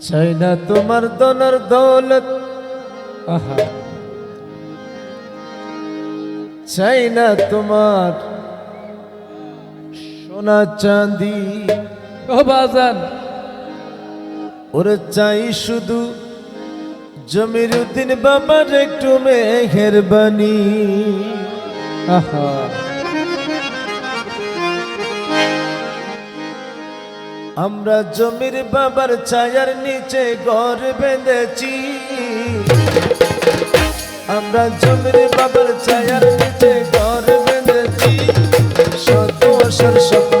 চাই না তোমার দনার দৌলত। আহা। চাই না তোমার সোনা চাঁদি। ও বাজান। ওরে চাই শুধু জমির উদ্দিন বাবার একটু মেহেরবানি। আহা। আমরা জমির বাবার ছায়ার নিচে ঘর বেঁধেছি। আমরা জমির বাবার ছায়ার নিচে ঘর বেঁধেছি। বছর স্বপ্ন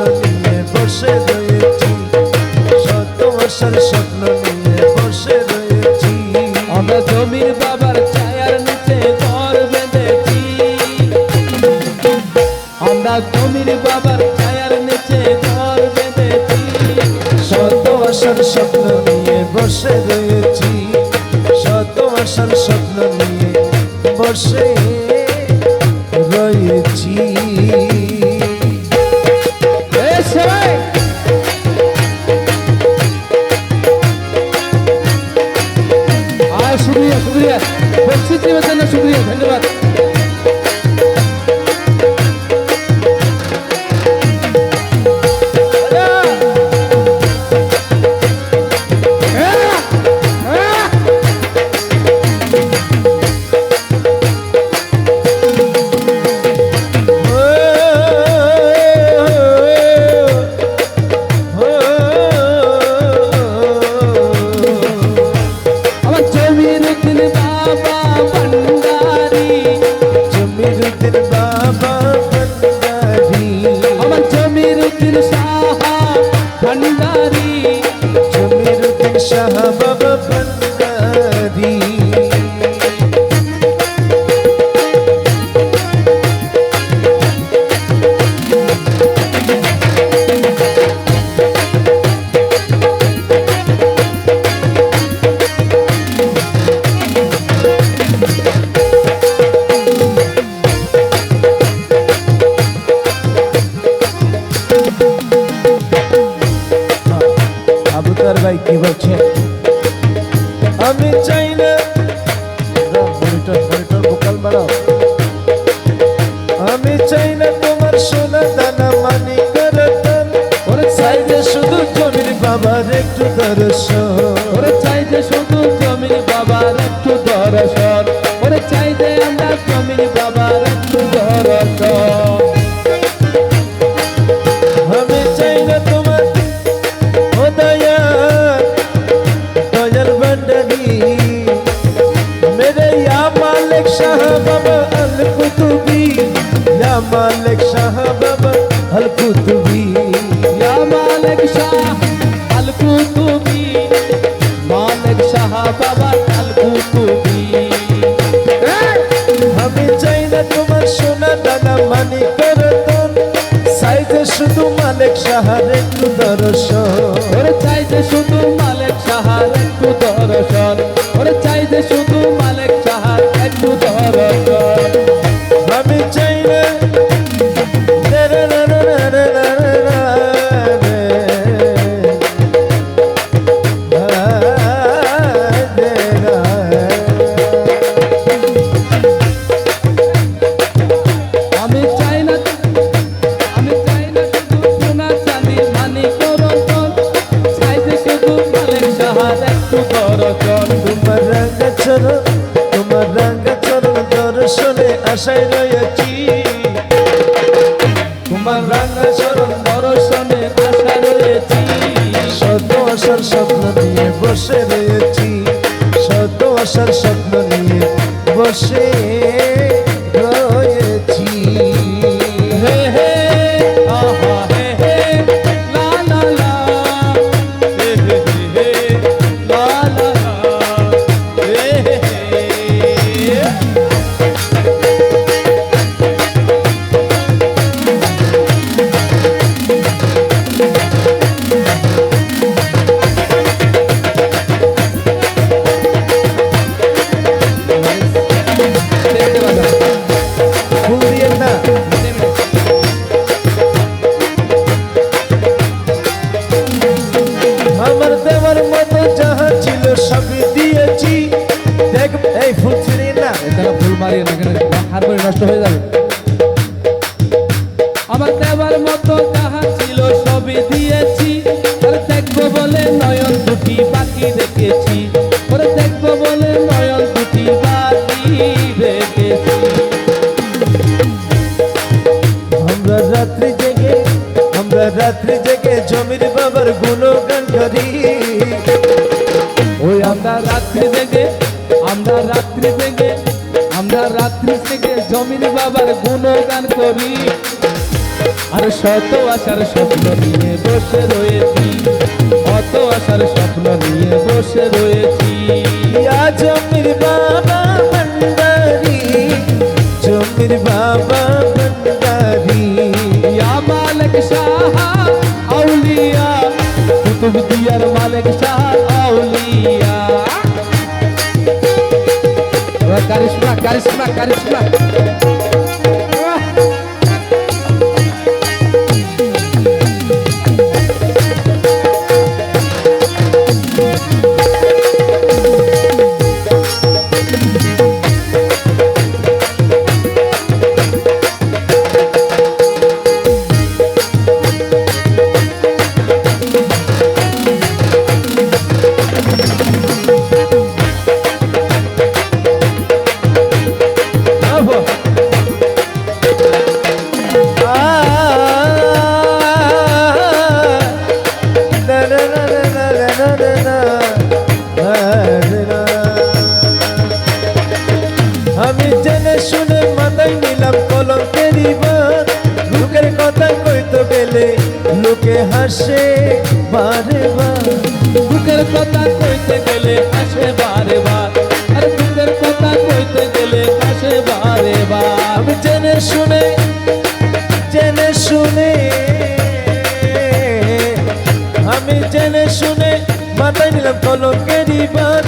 স্বপ্ন নিয়ে বসে রয়েছি। শত বছর স্বপ্ন নিয়ে বসে আমি চাই না। ভোকাল বাড়াও। আমি চাই না তোমার সোনা দানা মানি ওরে চাই যে শুধু জমির বাবার একটু দর্শন। মালিক শাহ বাবা, আল কুতুবি। ইয়া মালিক শাহ, আল কুতুবি। মালিক শাহ বাবা, আল কুতুবি। আমি চাই না তোমার সোনা দানা মানি করতন সাইজে শুধু মালিক শাহার একটু দর্শন। ওরে চাই যে শুধু মালিক শাহার একটু দর্শন। ওরে চাই যে শুধু আশায় রয়েছি। তোমার রঙ চরণ দর্শনে আশা রয়েছি। শত আশার স্বপ্ন দিয়ে বসে ফুল ছিঁড়ি না। এখানে ফুল মারিয়ে না এখানে হারমোনি নষ্ট হয়ে যাবে। আমার দেবার মতো যাহা ছিল সবই দিয়েছি। আর দেখব বলে নয়ন দুটি বাকি রেখেছি। ওরে দেখব বলে নয়ন দুটি বাকি রেখেছি। আমরা রাত্রি জেগে আমরা রাত্রি জেগে জমির বাবার গুণগান করি ওই আমরা রাত্রি জেগে আমরা রাত্রি থেকে আমরা রাত্রি থেকে জমির বাবার গুণগান করি। আর শত আশার স্বপ্ন নিয়ে বসে রয়েছি, অত আশার স্বপ্ন নিয়ে বসে রয়েছি। জমির বাবা ভণ্ডারি জমির বাবা ভণ্ডারি মালিক শাহ, আউলিয়া কুতুব দিয়ার মালিক Shah pra cá, isso pra cá, isso pra cá, pra cá. গেলে লোকে হাসে বারে বুকের কথা কইতে গেলে আসে বারে আর বুকের কথা কইতে গেলে আসে বারে আমি জেনে শুনে জেনে শুনে, আমি জেনে শুনে মাথায় নিলাম কলঙ্কের বার